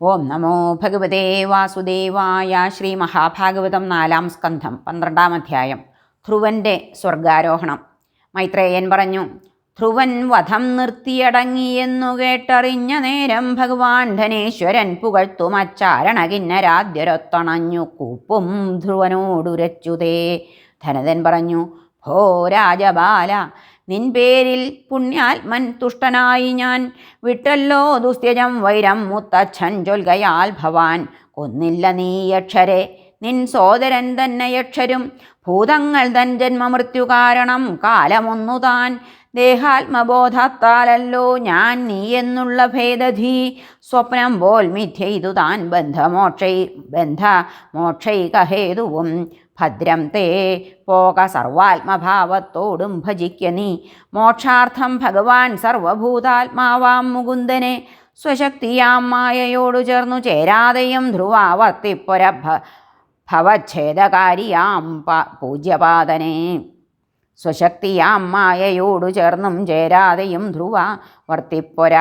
ഓം നമോ ഭഗവതേ വാസുദേവായ ശ്രീ മഹാഭാഗവതം നാലാം സ്കന്ധം പന്ത്രണ്ടാം അധ്യായം ധ്രുവന്റെ സ്വർഗാരോഹണം. മൈത്രേയൻ പറഞ്ഞു ധ്രുവൻ വധം നിർത്തിയടങ്ങിയെന്നു കേട്ടറിഞ്ഞ നേരം ഭഗവാൻ ധനേശ്വരൻ പുകഴ്ത്തുമച്ചാരണകിന്നരാദ്യരൊത്തണഞ്ഞു കൂപ്പും ധ്രുവനോടുരച്ചുതേ. ധനതൻ പറഞ്ഞു ഭോ രാജബാല നിൻ പേരിൽ പുണ്യാത്മൻ തുഷ്ടനായി ഞാൻ. വിട്ടല്ലോ ദുസ്ത്യജം വൈരം മുത്തച്ഛൻ ചൊൽകയാൽ ഭവാൻ. ഒന്നില്ല നീ യക്ഷരെ. നിൻ സോദരൻ തന്നെ യക്ഷരും. ഭൂതങ്ങൾ തൻ ജന്മമൃത്യു കാരണം കാലമൊന്നു താൻ. ദേഹാത്മബോധത്താലല്ലോ ഞാൻ നീ എന്നുള്ള ഭേദധി. സ്വപ്നം പോൽ മിഥ്യയിതു താൻ ബന്ധമോക്ഷൈ ബന്ധ മോക്ഷൈകഹേതുവും ഭദ്രം തേ. പോക സർവാത്മഭാവത്തോടും ഭജിക്ക നീ. മോക്ഷാർത്ഥം ഭഗവാൻ സർവഭൂതാത്മാവാം മുകുന്ദനെ. സ്വശക്തിയാം മായയോടു ചേർന്നു ചേരാതെയും ധ്രുവാവർത്തിപ്പൊര ഭവഛേദകാരിയാം പൂജ്യപാദനെ. സ്വശക്തിയാം മായയോടു ചേർന്നും ചേരാതെയും ധ്രുവ വർത്തിപ്പൊര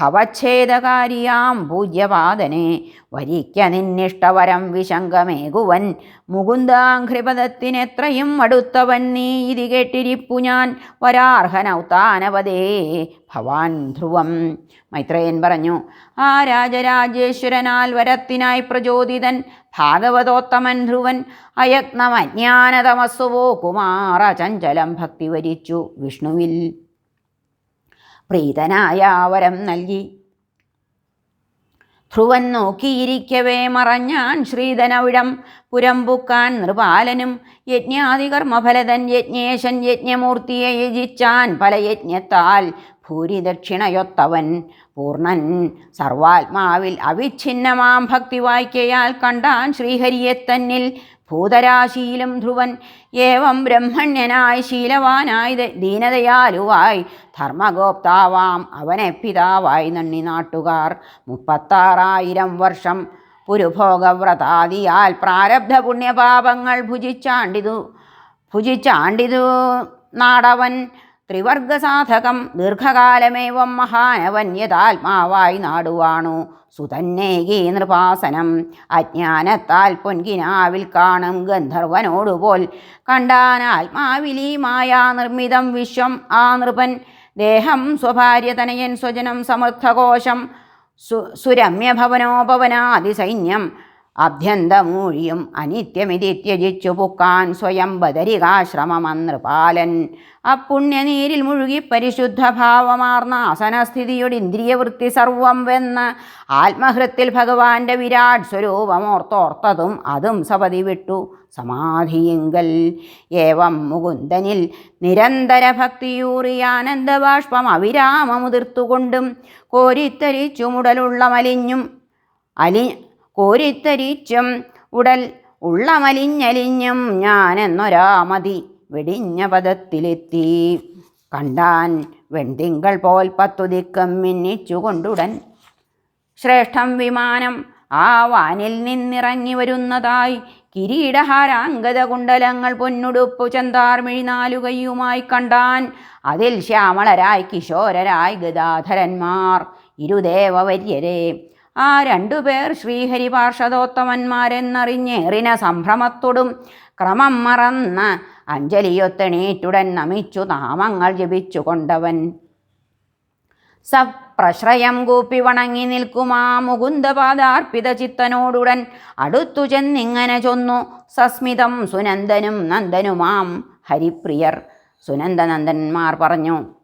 ഭവച്ഛേദകാരിയാം പൂജ്യപാദനെ വരിക്ക നിന്നിഷ്ടവരം വിശങ്കമേകുവൻ. മുകുന്ദാഘ്രിപദത്തിനെത്രയും അടുത്തവൻ നീ ഇതി കേട്ടിരിപ്പു ഞാൻ. വരാർഹനൗത്താനവതേ ഭവാൻ ധ്രുവം. മൈത്രേയൻ പറഞ്ഞു ആ രാജരാജേശ്വരനാൽ വരത്തിനായി പ്രചോദിതൻ ഭാഗവതോത്തമൻ ധ്രുവൻ. അയത്നമജ്ഞാനതമസ്സുവോ കുമാര ചഞ്ചലം ഭക്തി വരിച്ചു വിഷ്ണുവിൽ. പ്രീതനായ വരം നൽകി. ധ്രുവൻ നോക്കിയിരിക്കവേ മറഞ്ഞാൻ ശ്രീധനവിടം പുരമ്പുക്കാൻ നൃപാലനും യജ്ഞാതികർമ്മഫലതൻ യജ്ഞേശൻ യജ്ഞമൂർത്തിയെ യജിച്ചാൻ പല യജ്ഞത്താൽ ഭൂരിദക്ഷിണയൊത്തവൻ പൂർണൻ. സർവാത്മാവിൽ അവിഛിന്നമാം ഭക്തി വായിക്കയാൽ കണ്ടാൻ ശ്രീഹരിയെ തന്നിൽ ഭൂതരാശിയിലും ധ്രുവൻ ഏവം ബ്രഹ്മണ്യനായി ശീലവാനായി ദീനദയാലുവായി ധർമ്മഗോപ്താവാം അവനെ പിതാവായി നണ്ണി നാട്ടുകാർ. മുപ്പത്താറായിരം വർഷം പുരുഭോഗവ്രതാദിയാൽ പ്രാരബ്ധ പുണ്യപാപങ്ങൾ ഭുജിച്ചാണ്ടിതു ഭുജിച്ചാണ്ടിതു നാടവൻ ത്രിവർഗസാധകം ദീർഘകാലമേവം മഹാനവന്യതാത്മാവായി നാടുവാണു. സുതന്നേകി നൃപാസനം അജ്ഞാനത്താൽ പൊൻകിനാവിൽ കാണും ഗന്ധർവനോടുപോൽ. കണ്ടാൻ ആത്മാവിലീ മായാ നിർമ്മിതം വിശ്വം ആ നൃപൻ ദേഹം സ്വഭാര്യ തനയൻ സ്വജനം സമർത്ഥകോശം സു സുരമ്യഭവനോപവനാദിസൈന്യം അഭ്യന്തമൂഴിയും അനിത്യമിതി ത്യജിച്ചു പുക്കാൻ സ്വയം ബദരികാശ്രമമന്ത്രപാലൻ. അപ്പുണ്യനീരിൽ മുഴുകി പരിശുദ്ധ ഭാവമാർന്ന ആസനസ്ഥിതിയുടെ ഇന്ദ്രിയവൃത്തി സർവം വെന്ന് ആത്മഹൃത്തിൽ ഭഗവാന്റെ വിരാട് സ്വരൂപമോർത്തോർത്തതും അതും സപതി വിട്ടു സമാധിയെങ്കൽ. ഏവം മുകുന്ദനിൽ നിരന്തര ഭക്തിയൂറിയാനന്ദബാഷ്പം അവിരാമമുതിർത്തുകൊണ്ടും കോരിത്തരിച്ചുമുടലുള്ള മലിഞ്ഞും അലി കോരിത്തരിച്ചും ഉടൽ ഉള്ള മലിഞ്ഞലിഞ്ഞും ഞാനെന്നൊരാമതി വെടിഞ്ഞ പദത്തിലെത്തി. കണ്ടാൻ വെൺതിങ്കൾ പോൽ പത്തു ദിക്കം മിന്നിച്ചുകൊണ്ടുടൻ. ശ്രേഷ്ഠം വിമാനം ആ വാനിൽ നിന്നിറങ്ങി വരുന്നതായി കിരീടഹാരാംഗത കുണ്ടലങ്ങൾ പൊന്നുടുപ്പു ചന്താർമിഴി നാലുകയ്യുമായി കണ്ടാൻ അതിൽ ശ്യാമളരായി കിശോരരായി ഗദാധരന്മാർ ഇരുദേവവര്യരെ ആ രണ്ടുപേർ ശ്രീഹരി പാർഷദോത്തമന്മാരെന്നറിഞ്ഞേറിന സംഭ്രമത്തോടും. ക്രമം മറന്ന് അഞ്ജലിയൊത്തണീറ്റുടൻ നമിച്ചു നാമങ്ങൾ ജപിച്ചു കൊണ്ടവൻ സപ്രശ്രയം കൂപ്പി വണങ്ങി നിൽക്കുമാ മുകുന്ദപാദാർപ്പിത ചിത്തനോടുടൻ അടുത്തു ചെന്നിങ്ങനെ ചൊന്നു. സസ്മിതം സുനന്ദനും നന്ദനുമാം ഹരിപ്രിയർ. സുനന്ദനന്ദന്മാർ പറഞ്ഞു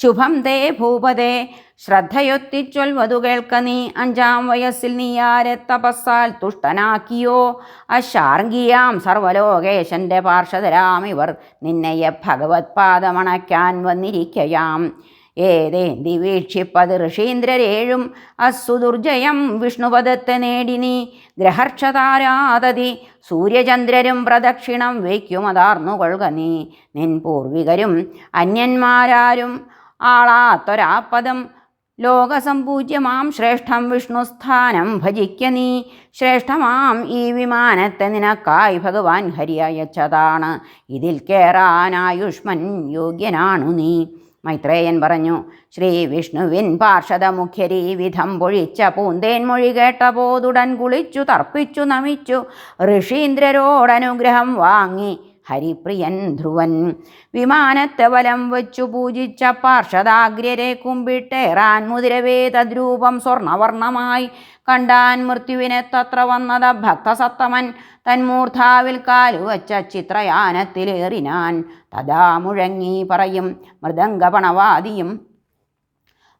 ശുഭം തേ ഭൂപതേ ശ്രദ്ധയൊത്തിച്ചൊൽവതു കേൾക്ക നീ. അഞ്ചാം വയസ്സിൽ നീ ആരെ തപസ്സാൽ തുഷ്ടനാക്കിയോ? അശാർഗിയാം സർവലോകേശന്റെ പാർഷദരാമിവർ നിന്നെയെ ഭഗവത് പാദമണയ്ക്കാൻ വന്നിരിക്കയാം. ഏതേന്തി വീക്ഷിപ്പത് ഋഷീന്ദ്രരേഴും അസുദുർജയം വിഷ്ണുപദത്തെ നേടി നീ. ഗ്രഹർക്ഷതാരാതതി സൂര്യചന്ദ്രരും പ്രദക്ഷിണം വയ്ക്കുമതാർന്നു കൊള്ളുക നീ. നിൻ പൂർവികരും അന്യന്മാരാരും ആളാത്തൊരാപദം ലോകസമ്പൂജ്യമാം ശ്രേഷ്ഠം വിഷ്ണുസ്ഥാനം ഭജിക്ക നീ. ശ്രേഷ്ഠമാം ഈ വിമാനത്തെ നിനക്കായി ഭഗവാൻ ഹരി അയച്ചതാണ് ഇതിൽ കയറാനായുഷ്മൻ യോഗ്യനാണു നീ. മൈത്രേയൻ പറഞ്ഞു ശ്രീ വിഷ്ണുവിൻ പാർഷദ മുഖ്യരി വിധം പൊഴിച്ച പൂന്തേൻ മൊഴി കേട്ട പോതുടൻ കുളിച്ചു തർപ്പിച്ചു നമിച്ചു. ഋഷീന്ദ്രരോടനുഗ്രഹം വാങ്ങി. ഹരിപ്രിയൻ ധ്രുവൻ. വിമാനത്തെ വലം വച്ചു പൂജിച്ച പാർഷദാഗ്രരെ കുമ്പിട്ടേറാൻ മുതിരവേ തദ്രൂപം സ്വർണവർണമായി കണ്ടാൻ മൃത്യുവിനെ തത്ര വന്നത ഭക്തസത്തമൻ. തന്മൂർധാവിൽ കാലുവച്ച ചിത്രയാനത്തിലേറിനാൻ തഥാ മുഴങ്ങി പറയും മൃദംഗപണവാദിയും.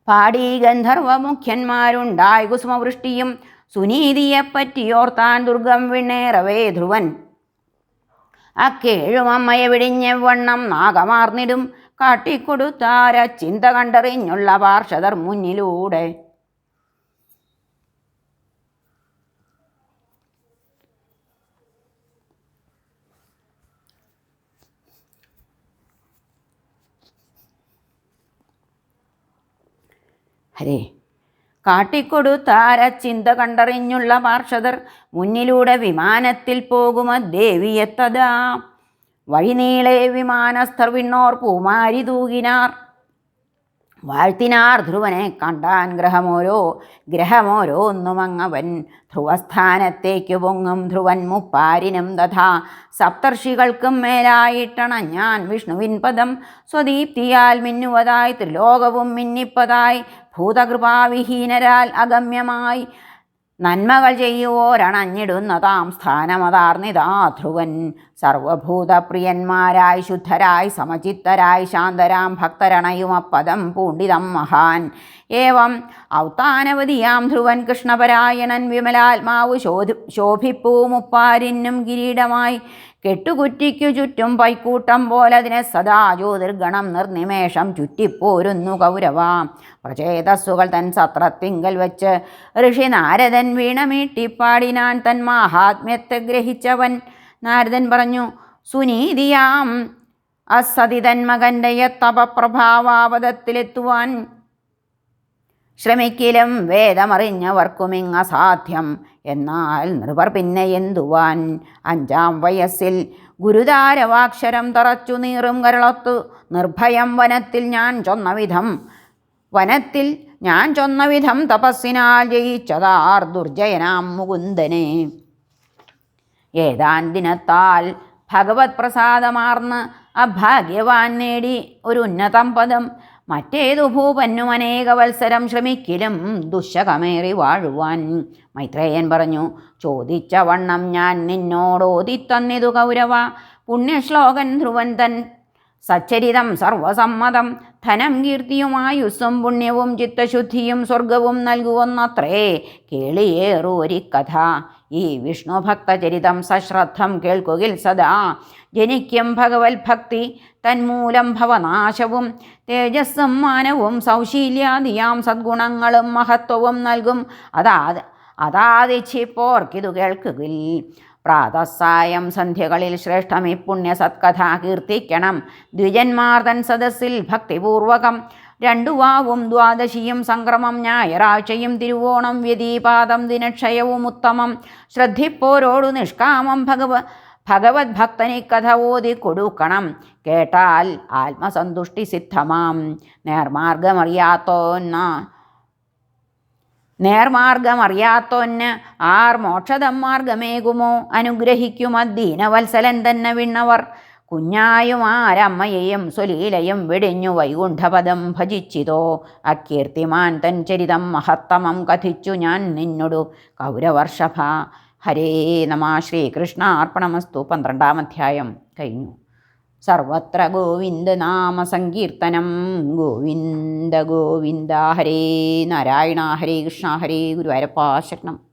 പാടി ഗന്ധർവ മുഖ്യന്മാരുണ്ടായി കുസുമവൃഷ്ടിയും സുനീതിയെപ്പറ്റിയോർത്താൻ ദുർഗം വിണ്ണേറവേ ധ്രുവൻ. അക്കേഴും അമ്മയെ വിടിഞ്ഞ വണ്ണം നാഗമാർന്നിടും. കാട്ടിക്കൊടുത്താര ചിന്ത കണ്ടറിഞ്ഞുള്ള പാർഷദർ മുന്നിലൂടെ. ഹരേ. കാട്ടിക്കൊടുത്താര ചിന്ത കണ്ടറിഞ്ഞുള്ള പാർഷദർ മുന്നിലൂടെ വിമാനത്തിൽ പോകുമ ദേവിയെത്തതാ വഴിനീളെ വിമാനസ്ഥർ വിണ്ണോർ പൂമാരി തൂകിനാർ. വാഴ്ത്തിനാർ ധ്രുവനെ കണ്ടാൻ ഗ്രഹമോരോ ഗ്രഹമോരോ ഗ്രഹമോരോന്നുമങ്ങവൻ. ധ്രുവസ്ഥാനത്തേക്കു പൊങ്ങും ധ്രുവൻ മുപ്പാരിനും തഥാ. സപ്തർഷികൾക്കും മേലായിട്ടണ ഞാൻ വിഷ്ണുവിൻ പദം. സ്വദീപ്തിയാൽ മിന്നുവതായി ത്രിലോകവും മിന്നിപ്പതായി ഭൂതകൃപാവിഹീനരാൽ അഗമ്യമായി നന്മകൾ ചെയ്യുവോരണഞ്ഞിടുന്നതാം സ്ഥാനമതാർന്നിതാ ധ്രുവൻ. സർവഭൂതപ്രിയന്മാരായി ശുദ്ധരായി സമചിത്തരായി ശാന്തരാം ഭക്തരണയുമപ്പദം പൂണ്ടിതം മഹാൻ. ഏവം ഔത്താനവതിയാം ധ്രുവൻ കൃഷ്ണപരായണൻ വിമലാത്മാവ് ശോധി ശോഭിപ്പൂ മുപ്പാരിനും കിരീടമായി. കെട്ടുകുറ്റിക്കു ചുറ്റും പൈക്കൂട്ടം പോലതിനെ സദാ ജ്യോതിർഗണം നിർനിമേഷം ചുറ്റിപ്പോരുന്നു കൗരവ. പ്രചേതസ്സുകൾ തൻ സത്രത്തിങ്കൽ വച്ച് ഋഷി നാരദൻ വീണമീട്ടിപ്പാടിനാൻ തൻ മാഹാത്മ്യത്തെ ഗ്രഹിച്ചവൻ നാരദൻ പറഞ്ഞു സുനീതിയാം അസതിതൻ മകന്റെ തപപ്രഭാവാപദത്തിലെത്തുവാൻ ശ്രമിക്കിലും വേദമറിഞ്ഞവർക്കുമിങ് അസാധ്യം. എന്നാൽ നൃപർ പിന്നെ എന്തുവാൻ? അഞ്ചാം വയസ്സിൽ ഗുരുതാരവാക്ഷരം തറച്ചു നീറും കരളത്തു നിർഭയം വനത്തിൽ ഞാൻ ചൊന്ന വിധം വനത്തിൽ ഞാൻ ചൊന്ന വിധം തപസ്സിനാൽ ജയിച്ചതാർ ദുർജയനാം മുകുന്ദനെ. ഏതാൻ ദിനത്താൽ ഭഗവത് പ്രസാദമാർന്ന് അഭാഗ്യവാൻ നേടി ഒരു ഉന്നതം പദം. മറ്റേതു ഭൂപന്നും അനേക വത്സരം ശ്രമിക്കലും ദുശകമേറി വാഴുവാൻ. മൈത്രേയൻ പറഞ്ഞു ചോദിച്ച വണ്ണം ഞാൻ നിന്നോടോതിത്തന്നിതു കൗരവ പുണ്യശ്ലോകൻ ധ്രുവൻ തൻ സച്ചരിതം സർവസമ്മതം. ധനം കീർത്തിയുമായുസ്സും പുണ്യവും ചിത്തശുദ്ധിയും സ്വർഗവും നൽകുവന്നത്രേ. ഒരു കഥ. ഈ വിഷ്ണുഭക്തചരിതം സശ്രദ്ധം കേൾക്കുകിൽ സദാ ജനിക്കും ഭഗവത് ഭക്തി തന്മൂലം ഭവനാശവും തേജസ്സും മാനവും സൗശീല്യാദിയാം സദ്ഗുണങ്ങളും മഹത്വവും നൽകും. അതാ അതാതിച്ചിപ്പോർക്കിതു കേൾക്കുകിൽ പ്രാതസായം സന്ധ്യകളിൽ ശ്രേഷ്ഠമി പുണ്യ സത്കഥ കീർത്തിക്കണം. ദ്വിജന്മാർദൻ സദസ്സിൽ ഭക്തിപൂർവകം രണ്ടു വാവും ദ്വാദശിയും സംക്രമം ഞായറാഴ്ചയും തിരുവോണം വ്യതിപാദം ദിനക്ഷയവും ഉത്തമം. ശ്രദ്ധിപ്പോരോടു നിഷ്കാമം ഭഗവ ഭഗവത് ഭക്തനി കഥ ഓതി കൊടുക്കണം. കേട്ടാൽ ആത്മസന്തുഷ്ടി സിദ്ധമാം. നേർമാർഗമറിയാത്തോന്ന നേർമാർഗമറിയാത്തോന് ആർ മോക്ഷതം മാർഗമേകുമോ അനുഗ്രഹിക്കും അദ്ദീനവത്സലൻ തന്നെ വിണ്ണവർ. കുഞ്ഞായും ആരമ്മയെയും സുലീലയും വെടിഞ്ഞു വൈകുണ്ഠപദം ഭജിച്ചിതോ. അകീർത്തിമാൻ തൻ ചരിതം മഹത്തമം കഥിച്ചു ഞാൻ നിന്നൊടു കൗരവർഷഭ. ഹരേ നമ ശ്രീകൃഷ്ണ അർപ്പണമസ്തു പന്ത്രണ്ടാം അധ്യായം കഴിഞ്ഞു. സർവത്ര ഗോവിന്ദ നാമ സങ്കീർത്തനം. ഗോവിന്ദ ഗോവിന്ദ ഹരേ നാരായണ ഹരേ കൃഷ്ണ ഹരേ ഗുരുവായൂരപ്പ ശരണം.